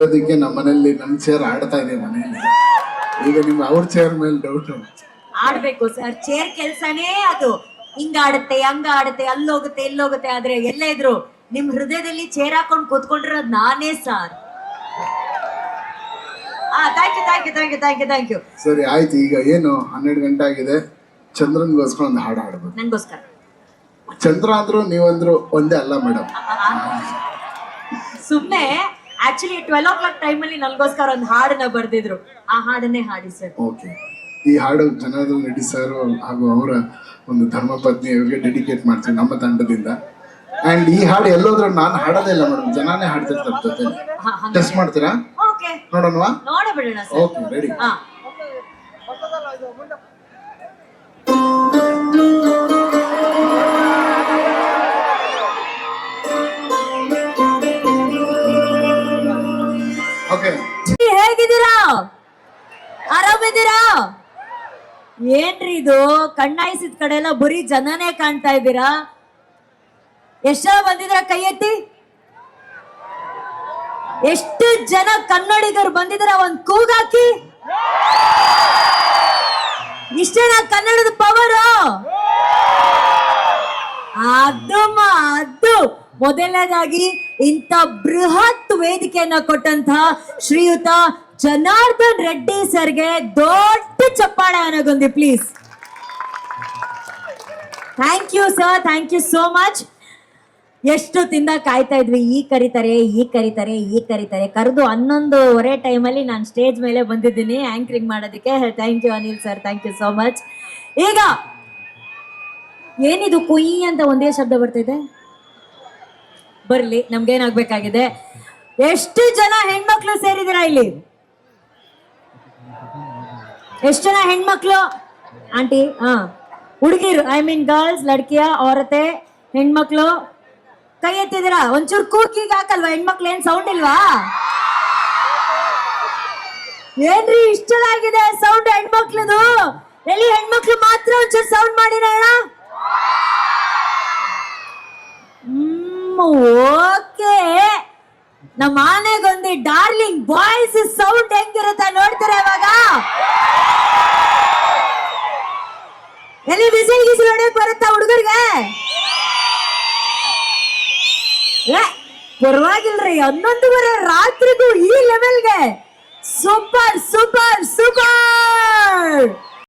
ಅದಕ್ಕೆ ನಮ್ಮ ಮನೆಯಲ್ಲಿ ನನ್ನ ಚೇರ್ ಆಡ್ತಾ ಇದೆ ಮನೆಯಲ್ಲಿ. ಈಗ ನಿಮ್ಗೆ ಅವ್ರ ಚೇರ್ ಮೇಲೆ ಡೌಟ್ ಆಡ್ಬೇಕು ಸರ್ ಚೇರ್ ಕೆಲ್ಸನೇ ಅದು. ಹಿಂಗ ಆಡುತ್ತೆ ಹಂಗ ಆಡುತ್ತೆ ಅಲ್ಲೋಗುತ್ತೆ ಎಲ್ಲೋಗುತ್ತೆ ಆದ್ರೆ ಎಲ್ಲ ಇದ್ರು ನಿಮ್ ಹೃದಯದಲ್ಲಿ ಚೇರ್ ಹಾಕೊಂಡು ಕೂತ್ಕೊಂಡಿರೋದ್ ನಾನೇ ಸರ್ ಸರಿ ಆಯ್ತು. ಈಗ ಏನು? ಹನ್ನೆರಡು ಗಂಟೆ ಆಗಿದೆ. ಚಂದ್ರನ್ಗೋಸ್ಕರ ಒಂದು ಹಾಡು ಹಾಡ್ಬೇಕು. ನಂಗೋಸ್ಕರ. ಚಂದ್ರ ಅಂದ್ರು ನೀವಂದ್ರು ಒಂದೇ ಅಲ್ಲ ಮೇಡಮ್ ಸುಮ್ನೆ ಆಕ್ಚುಲಿ ಟ್ವೆಲ್ ಓ ಕ್ಲಾಕ್ ಅಲ್ಲಿ ನನ್ಗೋಸ್ಕರ ಒಂದು ಹಾಡನ್ನ ಬರ್ದಿದ್ರು. ಆ ಹಾಡನ್ನೇ ಹಾಡಿ ಸರ್. ಓಕೆ ಈ ಹಾಡು ಜನಾರ್ದನ್ ರೆಡ್ಡಿ ಸರ್ ಹಾಗೂ ಅವರ ಒಂದು ಧರ್ಮಪತ್ನಿ ಅವರಿಗೆ ಡೆಡಿಕೇಟ್ ಮಾಡ್ತೀವಿ ನಮ್ಮ ತಂಡದಿಂದ. ಅಂಡ್ ಈ ಹಾಡು ಎಲ್ಲೋದ್ರ ನಾನು ಹಾಡೋದೇ ಇಲ್ಲ ಮೇಡಮ್ ಜನಾನೇ ಹಾಡ್ತಿರ್ತಾರೆ ಜೊತೆ ಟೆಸ್ಟ್ ಮಾಡ್ತೀರಾ? ನೋಡೋಣವಾ? ಓಕೆ ರೆಡಿ ಆರಾಮಿದ್ದೀರಾ ಏನ್ರಿ ಇದು? ಕಣ್ಣಾಯಿಸಿದ ಕಡೆ ಎಲ್ಲ ಬರೀ ಜನನೇ ಕಾಣ್ತಾ ಇದ್ದೀರಾ? ಎಷ್ಟ ಬಂದಿದ್ರ ಕೈ ಎತ್ತಿ? ಎಷ್ಟು ಜನ ಕನ್ನಡಿಗರು ಬಂದಿದ್ರ ಒಂದ್ ಕೂಗಾಕಿ? ಇಷ್ಟೇನಾ ಕನ್ನಡದ ಪವರ್ ಅದಮ್ಮ ಅದು ಮೊದಲನೇದಾಗಿ ಇಂಥ ಬೃಹತ್ ವೇದಿಕೆಯನ್ನ ಕೊಟ್ಟಂತಹ ಶ್ರೀಯುತ ಜನಾರ್ದನ್ ರೆಡ್ಡಿ ಸರ್ಗೆ ದೊಡ್ಡ ಚಪ್ಪಾಳೆ ಅನ್ನೋದೊಂದು please thank you sir thank you so much ಎಷ್ಟು ತಿಂದ ಕಾಯ್ತಾ ಇದ್ವಿ? ಈ ಕರಿತಾರೆ ಈ ಕರಿತಾರೆ ಈ ಕರಿತಾರೆ. ಕರೆದು ಹನ್ನೊಂದುವರೆ ಟೈಮಲ್ಲಿ ನಾನು ಸ್ಟೇಜ್ ಮೇಲೆ ಬಂದಿದ್ದೀನಿ ಆಂಕರಿಂಗ್ ಮಾಡೋದಕ್ಕೆ. Thank you Anil sir thank you so much ಈಗ, ಏನಿದು ಕುಯಿ ಅಂತ ಒಂದೇ ಶಬ್ದ ಬರ್ತಿದೆ ಬರ್ಲಿ, ನಮ್ಗೇನಾಗ್ಬೇಕಾಗಿದೆ? ಎಷ್ಟು ಜನ ಹೆಣ್ಮಕ್ಳು ಸೇರಿದಿರಾ ಇಲ್ಲಿ? ಎಷ್ಟು ಜನ ಹೆಣ್ಮಕ್ಳು? ಆಂಟಿ ಹಾ ಹುಡುಗಿರು ಐ ಮೀನ್ ಗರ್ಲ್ಸ್ ಲಡ್ಕಿಯ ಔರತೆ ಹೆಣ್ಮಕ್ಳು. ಕೈ ಎತ್ತಿದಿರಾ ಒಂಚೂರು ಕೂಕಿಗೆ ಹಾಕಲ್ವಾ? ಹೆಣ್ಮಕ್ಳು ಏನ್ ಸೌಂಡ್ ಇಲ್ವಾ? ಏನ್ರಿ, ಇಷ್ಟ ಚೆನ್ನಾಗಿದೆ ಸೌಂಡ್ ಹೆಣ್ಮಕ್ಳದು? ಎಲ್ಲಿ ಹೆಣ್ಮಕ್ಳು ಮಾತ್ರ ಒಂಚೂರು ಸೌಂಡ್ ಮಾಡಿರೋಣ ಹ್ಮ್ ಓಕೆ ನಮ್ಮ ಆನೆಗೊಂದು ಡಾರ್ಲಿಂಗ್ ಬಾಯ್ಸ್ ಸೌಂಡ್ ಹೆಂಗಿರುತ್ತ ನೋಡ್ತೀರಾ ಇವಾಗ? ಎಲ್ಲಿ ಬಿಸಿಲು ಗಿಸಿಲು ಹೊಡೆಯಕ್ ಬರುತ್ತಾ ಹುಡುಗರಿಗೆ? ಪರವಾಗಿಲ್ರಿ, ಹನ್ನೊಂದುವರೆ ರಾತ್ರಿಗೂ ಈ ಲೆವೆಲ್ಗೆ ಸೂಪರ್ ಸೂಪರ್ ಸೂಪರ್!